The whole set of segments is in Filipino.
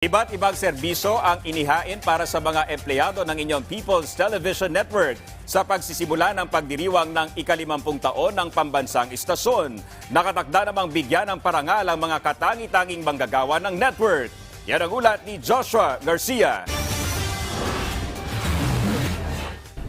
Iba't ibang serbisyo ang inihain para sa mga empleyado ng inyong People's Television Network sa pagsisimula ng pagdiriwang ng ikalimampung taon ng pambansang istasyon. Nakatakda namang bigyan ng parangal ang mga katangi-tanging manggagawa ng network. Yan ang ulat ni Joshua Garcia.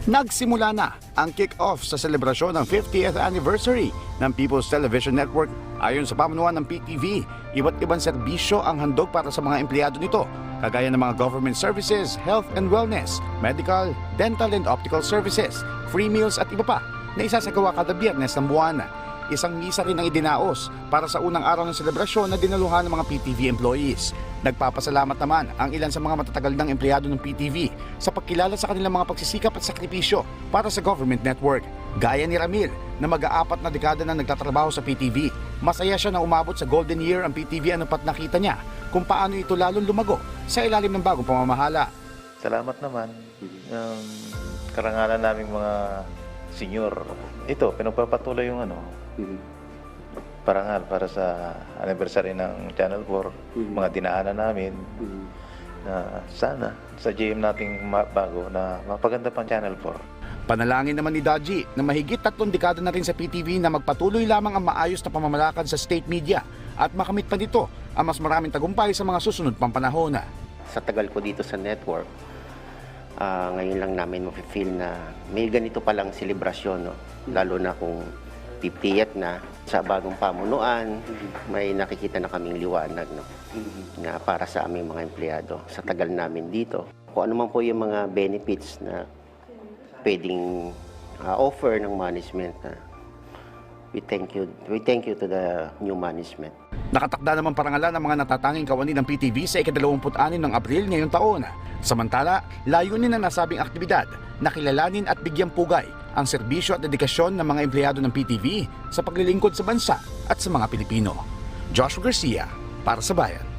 Nagsimula na ang kick-off sa selebrasyon ng 50th anniversary ng People's Television Network. Ayon sa pamunuan ng PTV, iba't ibang serbisyo ang handog para sa mga empleyado nito, kagaya ng mga government services, health and wellness, medical, dental and optical services, free meals at iba pa na isasagawa kada biyernes ng buwan. Isang misa rin ang idinaos para sa unang araw ng selebrasyon na dinaluhan ng mga PTV employees. Nagpapasalamat naman ang ilan sa mga matatagal ng empleyado ng PTV sa pagkilala sa kanilang mga pagsisikap at sakripisyo para sa government network. Gaya ni Ramil na mag-aapat na dekada na nagtatrabaho sa PTV. Masaya siya na umabot sa golden year ang PTV ano pat nakita niya kung paano ito lalong lumago sa ilalim ng bagong pamamahala. Salamat naman ng karangalan naming mga senior. Ito, pinagpapatuloy yung ano, parangal para sa anniversary ng Channel 4, mga dinaanan namin na sana sa GM nating bago na mapaganda pang Channel 4. Panalangin naman ni Daji na mahigit tatlong dekada na rin sa PTV na magpatuloy lamang ang maayos na pamamalakad sa state media at makamit pa dito ang mas maraming tagumpay sa mga susunod pang panahon. sa tagal ko dito sa network, ah, ngayon lang namin mafe-feel na may ganito palang selebrasyon, no? lalo na kung 50th na sa bagong pamunuan, may nakikita na kaming liwanag no? na para sa aming mga empleyado sa tagal namin dito. Kung ano man po yung mga benefits na pwedeng ah, offer ng management na we thank you we thank you to the new management Nakatakda naman parangalan ng mga natatanging kawani ng PTV sa ika-26 ng Abril ngayong taon. Samantala, layunin na nasabing aktibidad na kilalanin at bigyang pugay ang serbisyo at dedikasyon ng mga empleyado ng PTV sa paglilingkod sa bansa at sa mga Pilipino. Joshua Garcia, para sa Bayan.